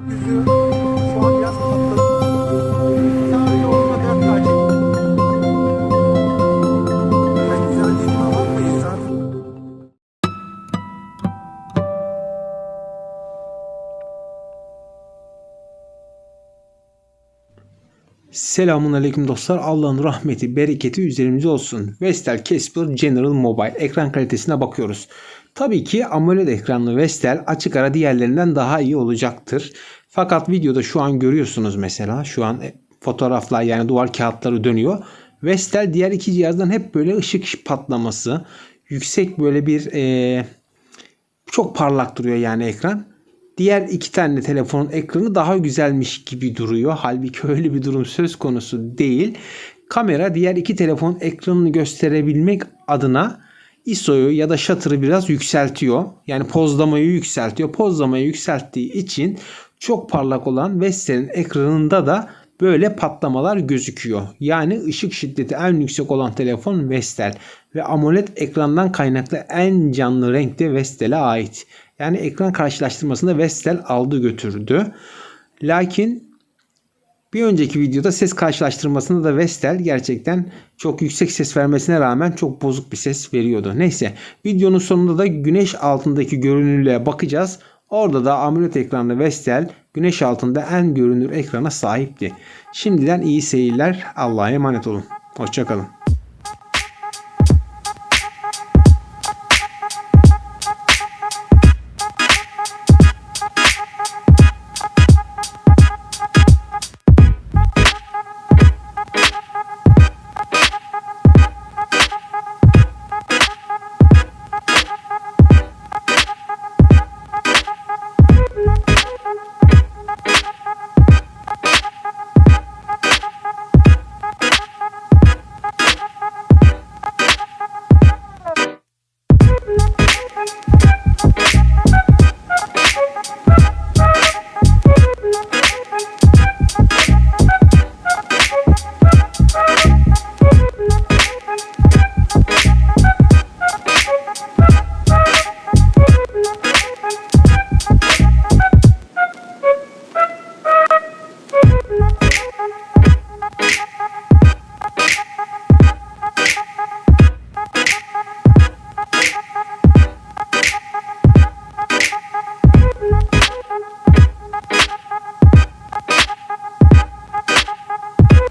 Yüzü. Selamun aleyküm dostlar. Allah'ın rahmeti, bereketi üzerimize olsun. Vestel Casper General Mobile ekran kalitesine bakıyoruz. Tabii ki AMOLED ekranlı Vestel açık ara diğerlerinden daha iyi olacaktır. Fakat videoda şu an görüyorsunuz mesela şu an fotoğraflar yani duvar kağıtları dönüyor. Vestel diğer iki cihazdan hep böyle ışık patlaması, yüksek böyle bir eee, çok parlak duruyor yani ekran. Diğer iki tane telefonun ekranı daha güzelmiş gibi duruyor. Halbuki öyle bir durum söz konusu değil. Kamera diğer iki telefonun ekranını gösterebilmek adına ISO'yu ya da shutter'ı biraz yükseltiyor. Yani pozlamayı yükseltiyor. Pozlamayı yükselttiği için çok parlak olan Vestel'in ekranında da böyle patlamalar gözüküyor. Yani ışık şiddeti en yüksek olan telefon Vestel ve AMOLED ekrandan kaynaklı en canlı renk de Vestel'e ait. Yani ekran karşılaştırmasında Vestel aldı götürdü. Lakin bir önceki videoda ses karşılaştırmasında da Vestel gerçekten çok yüksek ses vermesine rağmen çok bozuk bir ses veriyordu. Neyse videonun sonunda da güneş altındaki görünürlüğe bakacağız. Orada da AMOLED ekranlı Vestel güneş altında en görünür ekrana sahipti. Şimdiden iyi seyirler. Allah'a emanet olun. Hoşçakalın.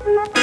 Bye.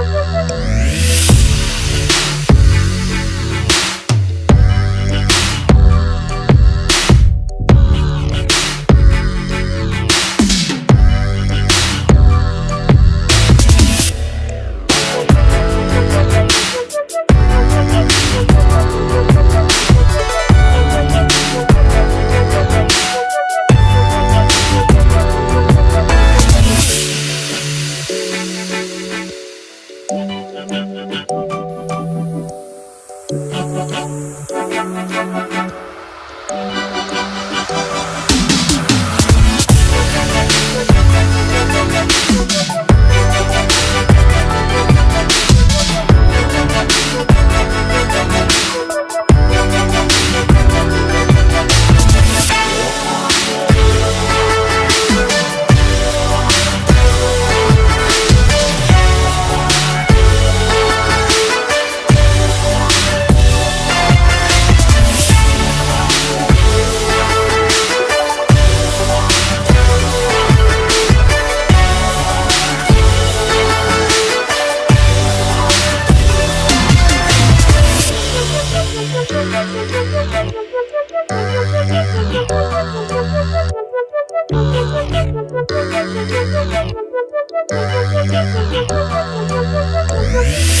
Thank you.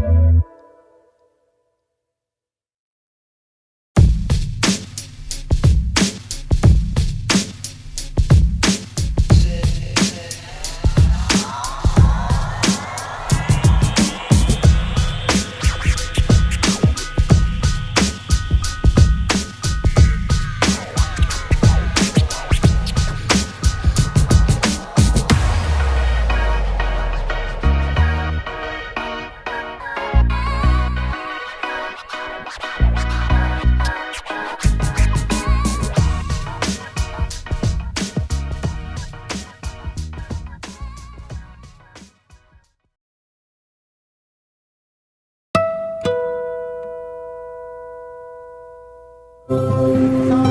Sadece ortada